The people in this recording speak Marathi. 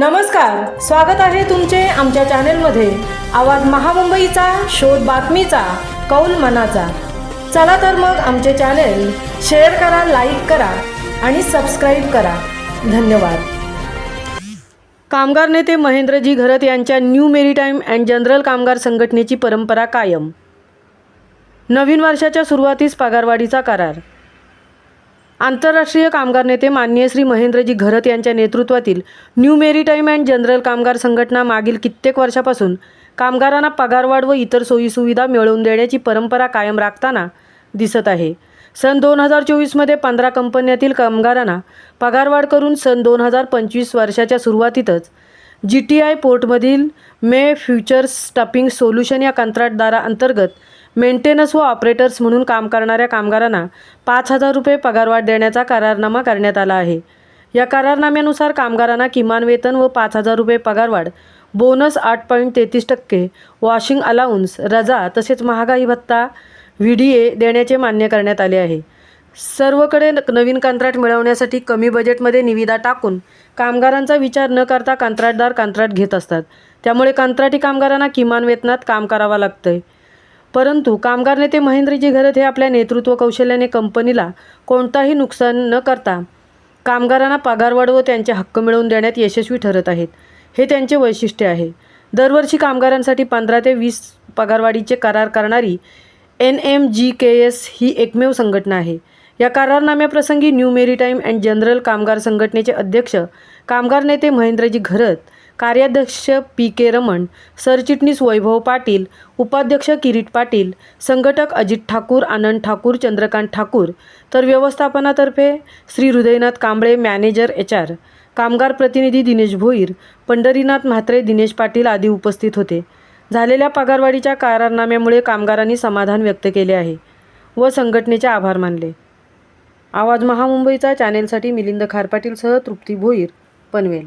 नमस्कार स्वागत आहे तुमचे आमच्या चॅनेलमध्ये. आवाज महामुंबईचा शोध बातमीचा कौल मनाचा. चला तर मग आमचे चॅनेल शेअर करा लाईक करा आणि सबस्क्राईब करा. धन्यवाद. कामगार नेते महेंद्रजी घरत यांच्या न्यू मेरीटाईम अँड जनरल कामगार संघटनेची परंपरा कायम. नवीन वर्षाच्या सुरुवातीस पगारवाढीचा करार. आंतरराष्ट्रीय कामगार नेते माननीय श्री महेंद्रजी घरत यांच्या नेतृत्वातील न्यू मेरीटाईम अँड जनरल कामगार संघटना मागील कित्येक वर्षापासून कामगारांना पगारवाढ व इतर सोयीसुविधा मिळवून देण्याची परंपरा कायम राखताना दिसत आहे. सन दोन हजार चोवीसमध्ये पंधरा कंपन्यातील कामगारांना पगारवाढ करून सन दोन हजार पंचवीस वर्षाच्या सुरुवातीतच जी टी आय पोर्टमधील मे फ्युचर स्टपिंग सोल्युशन या कंत्राटदाराअंतर्गत मेंटेनन्स व ऑपरेटर्स म्हणून काम करणाऱ्या कामगारांना पाच हजार रुपये पगारवाढ देण्याचा करारनामा करण्यात आला आहे. या करारनाम्यानुसार कामगारांना किमान वेतन व पाच हजार रुपये पगारवाढ बोनस आठ पॉईंट तेहतीस टक्के वॉशिंग अलाउन्स रजा तसेच महागाई भत्ता व्ही डी ए देण्याचे मान्य करण्यात आले आहे. सर्वकडे न- नवीन कंत्राट मिळवण्यासाठी कमी बजेटमध्ये निविदा टाकून कामगारांचा विचार न करता कंत्राटदार कंत्राट घेत असतात. त्यामुळे कंत्राटी कामगारांना किमान वेतनात काम करावं लागतंय. परंतु कामगार नेते महेंद्रजी घरत हे आपल्या नेतृत्व कौशल्याने कंपनीला कोणताही नुकसान न करता कामगारांना पगारवाढ व त्यांचे हक्क मिळवून देण्यात यशस्वी ठरत आहेत. हे त्यांचे वैशिष्ट्य आहे. दरवर्षी कामगारांसाठी पंधरा ते वीस पगारवाढीचे करार करणारी N M G K S ही एकमेव संघटना आहे. या करारनाम्याप्रसंगी न्यू मेरीटाईम अँड जनरल कामगार संघटनेचे अध्यक्ष कामगार नेते महेंद्रजी घरत कार्याध्यक्ष पी के रमण सरचिटणीस वैभव पाटील उपाध्यक्ष किरीट पाटील संघटक अजित ठाकूर आनंद ठाकूर चंद्रकांत ठाकूर तर व्यवस्थापनातर्फे Shri Hridaynath Kamble manager H R. कामगार प्रतिनिधी दिनेश भोईर पंढरीनाथ म्हात्रे दिनेश पाटील आदी उपस्थित होते. झालेल्या पगारवाढीच्या करारनाम्यामुळे कामगारांनी समाधान व्यक्त केले आहे व संघटनेचे आभार मानले. आवाज महामुंबईचा चॅनेलसाठी मिलिंद खारपाटीलसह तृप्ती भोईर पनवेल.